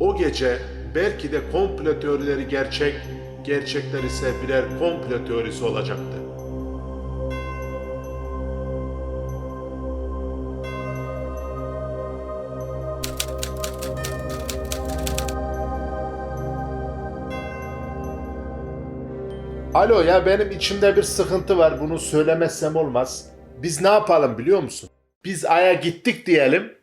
O gece belki de komplo teorileri gerçek, gerçekler ise birer komplo teorisi olacaktı. Alo ya benim içimde bir sıkıntı var. Bunu söylemezsem olmaz. Biz ne yapalım biliyor musun? Biz Ay'a gittik diyelim.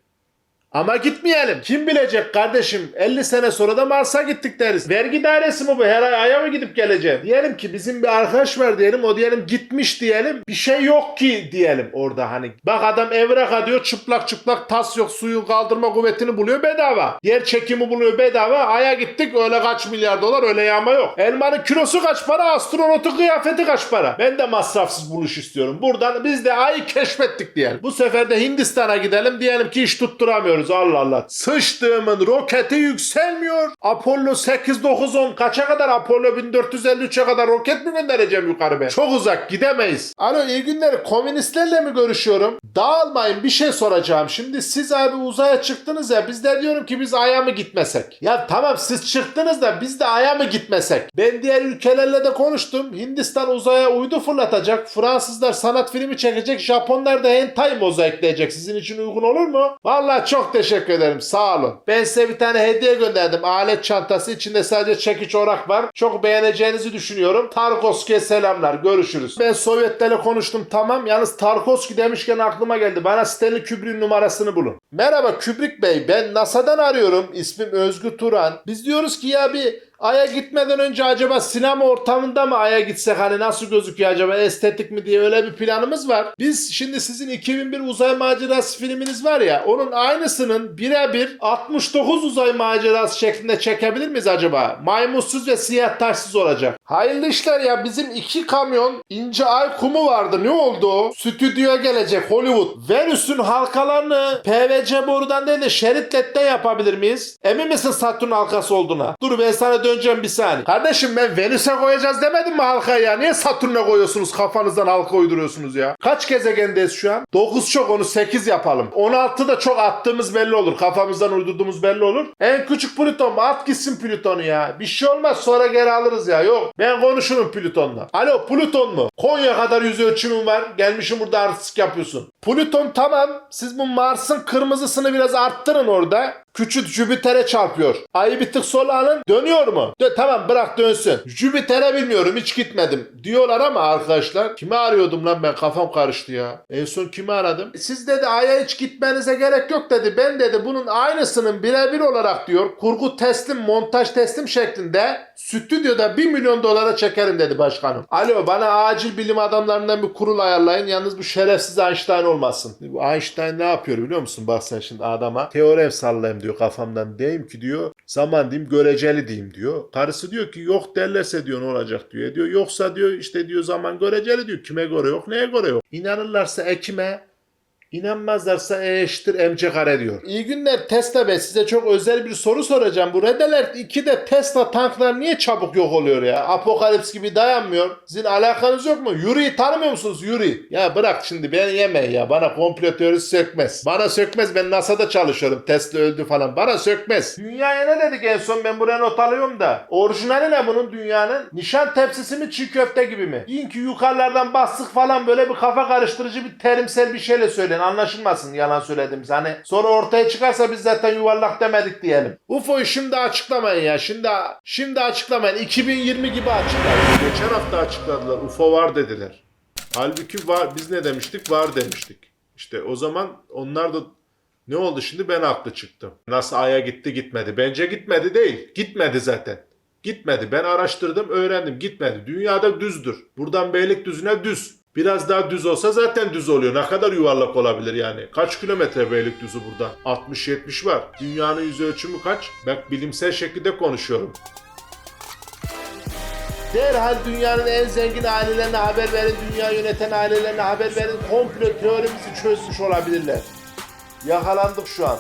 Ama gitmeyelim. Kim bilecek kardeşim 50 sene sonra da Mars'a gittik deriz. Vergi dairesi mi bu? Her ay Ay'a mı gidip geleceğim? Diyelim ki bizim bir arkadaş var diyelim. O diyelim gitmiş diyelim. Bir şey yok ki diyelim orada hani. Bak adam evrak diyor çıplak çıplak tas yok suyu kaldırma kuvvetini buluyor bedava. Yer çekimi buluyor bedava. Ay'a gittik öyle kaç milyar dolar öyle yağma yok. Elmanın kilosu kaç para? Astronotun kıyafeti kaç para? Ben de masrafsız buluş istiyorum. Buradan biz de Ay'ı keşfettik diyelim. Bu sefer de Hindistan'a gidelim diyelim ki iş tutturamıyoruz Allah Allah. Sıçtığımın roketi yükselmiyor. Apollo 8 9 10 kaça kadar Apollo 1453'e kadar roket mi göndereceğim yukarı ben? Çok uzak gidemeyiz. Alo iyi günler komünistlerle mi görüşüyorum? Dağılmayın bir şey soracağım. Şimdi siz abi uzaya çıktınız ya biz de diyorum ki biz Ay'a mı gitmesek? Ya tamam siz çıktınız da biz de Ay'a mı gitmesek? Ben diğer ülkelerle de konuştum. Hindistan uzaya uydu fırlatacak. Fransızlar sanat filmi çekecek. Japonlar da hentai mozaikleyecek. Sizin için uygun olur mu? Vallahi çok teşekkür ederim. Sağ olun. Ben size bir tane hediye gönderdim. Alet çantası. içinde sadece çekiç orak var. Çok beğeneceğinizi düşünüyorum. Tarkovski'ye selamlar. Görüşürüz. Ben Sovyetlerle konuştum tamam. Yalnız Tarkovski demişken aklıma geldi. Bana Stanley Kubrick'in numarasını bulun. Merhaba Kubrick Bey. Ben NASA'dan arıyorum. İsmim Özgür Turan. Biz diyoruz ki ya bir Ay'a gitmeden önce acaba sinema ortamında mı Ay'a gitsek hani nasıl gözüküyor acaba estetik mi diye öyle bir planımız var. Biz şimdi sizin 2001 uzay macerası filminiz var ya onun aynısının birebir 69 uzay macerası şeklinde çekebilir miyiz acaba? Maymunsuz ve siyah taşsız olacak. Hayırlı işler ya bizim iki kamyon ince ay kumu vardı ne oldu? Stüdyoya gelecek Hollywood. Venüs'ün halkalarını PVC borudan değil de şeritletten yapabilir miyiz? Emin misin Satürn halkası olduğuna? Dur ben sana döneceğim bir saniye. Kardeşim ben Venüs'e koyacağız demedim mi halkayı ya? Niye Satürn'e koyuyorsunuz kafanızdan halka uyduruyorsunuz ya? Kaç gezegendeyiz şu an? 9 çok onu 8 yapalım. 16 da çok attığımız belli olur. Kafamızdan uydurduğumuz belli olur. En küçük Plüton mu? At gitsin Plüton'u ya. Bir şey olmaz sonra geri alırız ya. Yok ben konuşurum Plüton'la. Alo Plüton mu? Konya kadar yüz ölçümüm var. Gelmişim burada artistik yapıyorsun. Plüton tamam. Siz bu Mars'ın kırmızısını biraz arttırın orada. Küçük Jüpiter'e çarpıyor. Ayı bir tık sola alın. Dönüyor mu? Dö- tamam bırak dönsün. Jüpiter'e bilmiyorum hiç gitmedim. Diyorlar ama arkadaşlar. Kimi arıyordum lan ben kafam karıştı ya. En son kimi aradım? Siz dedi Ay'a hiç gitmenize gerek yok dedi. Ben dedi bunun aynısının birebir olarak diyor. Kurgu teslim, montaj teslim şeklinde stüdyoda 1 milyon dolara çekerim dedi başkanım. Alo bana acil bilim adamlarından bir kurul ayarlayın. Yalnız bu şerefsiz Einstein olmasın. Einstein ne yapıyor biliyor musun? Bak sen şimdi adama teorem sallayayım diyor kafamdan. Diyeyim ki diyor zaman diyeyim göreceli diyeyim diyor. Karısı diyor ki yok derlerse diyor ne olacak diyor. E diyor yoksa diyor işte diyor zaman göreceli diyor. Kime göre yok neye göre yok. İnanırlarsa ekime İnanmazlarsa E eşittir mc kare diyor. İyi günler Tesla Bey size çok özel bir soru soracağım. Bu Red Alert 2'de Tesla tanklar niye çabuk yok oluyor ya? Apokalips gibi dayanmıyor. Sizin alakanız yok mu? Yuri'yi tanımıyor musunuz Yuri? Ya bırak şimdi beni yemeyin ya. Bana komplo teorisi sökmez. Bana sökmez ben NASA'da çalışıyorum. Tesla öldü falan. Bana sökmez. Dünyaya ne dedik en son ben buraya not alıyorum da. Orijinali ne bunun dünyanın? Nişan tepsisi mi çiğ köfte gibi mi? Deyin ki yukarılardan bastık falan böyle bir kafa karıştırıcı bir terimsel bir şeyle söyleyin. Anlaşılmasın yalan söylediğimiz. Hani sonra ortaya çıkarsa biz zaten yuvarlak demedik diyelim. UFO'yu şimdi açıklamayın ya. Şimdi şimdi açıklamayın. 2020 gibi açıklayın. Geçen hafta açıkladılar. UFO var dediler. Halbuki var biz ne demiştik? Var demiştik. İşte o zaman onlar da ne oldu şimdi ben haklı çıktım. Nasıl Ay'a gitti gitmedi. Bence gitmedi değil. Gitmedi zaten. Gitmedi. Ben araştırdım öğrendim. Gitmedi. Dünyada düzdür. Buradan Beylikdüzü'ne düz. Biraz daha düz olsa zaten düz oluyor. Ne kadar yuvarlak olabilir yani? Kaç kilometre Beylikdüzü buradan? 60-70 var. Dünyanın yüz ölçümü kaç? Bak bilimsel şekilde konuşuyorum. Derhal dünyanın en zengin ailelerine haber verin, dünya yöneten ailelerine haber verin. Komplo teorimizi çözmüş olabilirler. Yakalandık şu an.